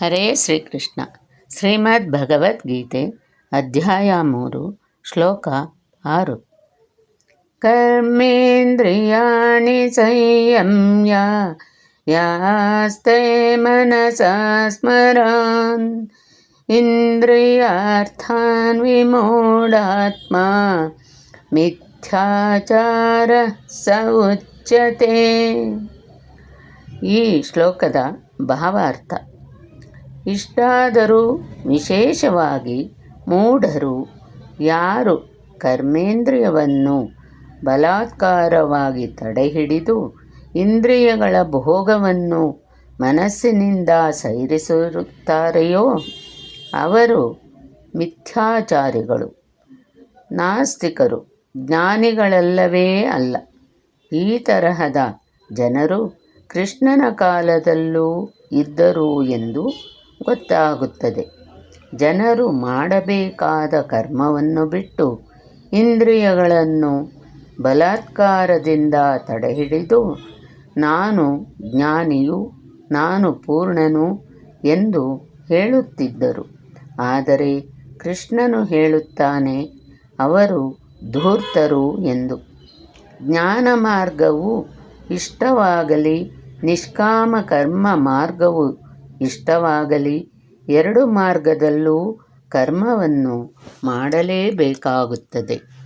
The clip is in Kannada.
ಹರೇ ಶ್ರೀಕೃಷ್ಣ. ಶ್ರೀಮದ್ ಭಗವದ್ಗೀತೆ ಅಧ್ಯಾಯ ಮೂರು, ಶ್ಲೋಕ ಆರು. ಕರ್ಮೇಂದ್ರಿಯಾಣಿ ಸಂಯಮ್ಯ, ಯಾಸ್ತೆ ಮನಸಾ ಸ್ಮರಾನ್. ಇಂದ್ರಿಯಾರ್ಥಾನ್ ವಿಮೂಢಾತ್ಮ, ಮಿಥ್ಯಾಚಾರ ಸ ಉಚ್ಯತೆ ಈ ಶ್ಲೋಕದ ಭಾವಾರ್ಥ ಇಷ್ಟಾದರೂ ವಿಶೇಷವಾಗಿ ಮೂಢರು, ಯಾರು ಕರ್ಮೇಂದ್ರಿಯವನ್ನು ಬಲಾತ್ಕಾರವಾಗಿ ತಡೆಹಿಡಿದು ಇಂದ್ರಿಯಗಳ ಭೋಗವನ್ನು ಮನಸ್ಸಿನಿಂದ ಸೈರಿಸಿರುತ್ತಾರೆಯೋ ಅವರು ಮಿಥ್ಯಾಚಾರಿಗಳು, ನಾಸ್ತಿಕರು, ಜ್ಞಾನಿಗಳಲ್ಲವೇ ಅಲ್ಲ. ಈ ತರಹದ ಜನರು ಕೃಷ್ಣನ ಕಾಲದಲ್ಲೂ ಇದ್ದರು ಎಂದು ಗೊತ್ತಾಗುತ್ತದೆ. ಜನರು ಮಾಡಬೇಕಾದ ಕರ್ಮವನ್ನು ಬಿಟ್ಟು ಇಂದ್ರಿಯಗಳನ್ನು ಬಲಾತ್ಕಾರದಿಂದ ತಡೆಹಿಡಿದು ನಾನು ಜ್ಞಾನಿಯು ನಾನು ಪೂರ್ಣನು ಎಂದು ಹೇಳುತ್ತಿದ್ದರು. ಆದರೆ ಕೃಷ್ಣನು ಹೇಳುತ್ತಾನೆ, ಅವರು ಧೂರ್ತರು ಎಂದು. ಜ್ಞಾನ ಮಾರ್ಗವು ಇಷ್ಟವಾಗಲಿ, ನಿಷ್ಕಾಮ ಕರ್ಮ ಮಾರ್ಗವು ಇಷ್ಟವಾಗಲಿ. ಎರಡು ಮಾರ್ಗದಲ್ಲೂ ಕರ್ಮವನ್ನು ಮಾಡಲೇಬೇಕಾಗುತ್ತದೆ.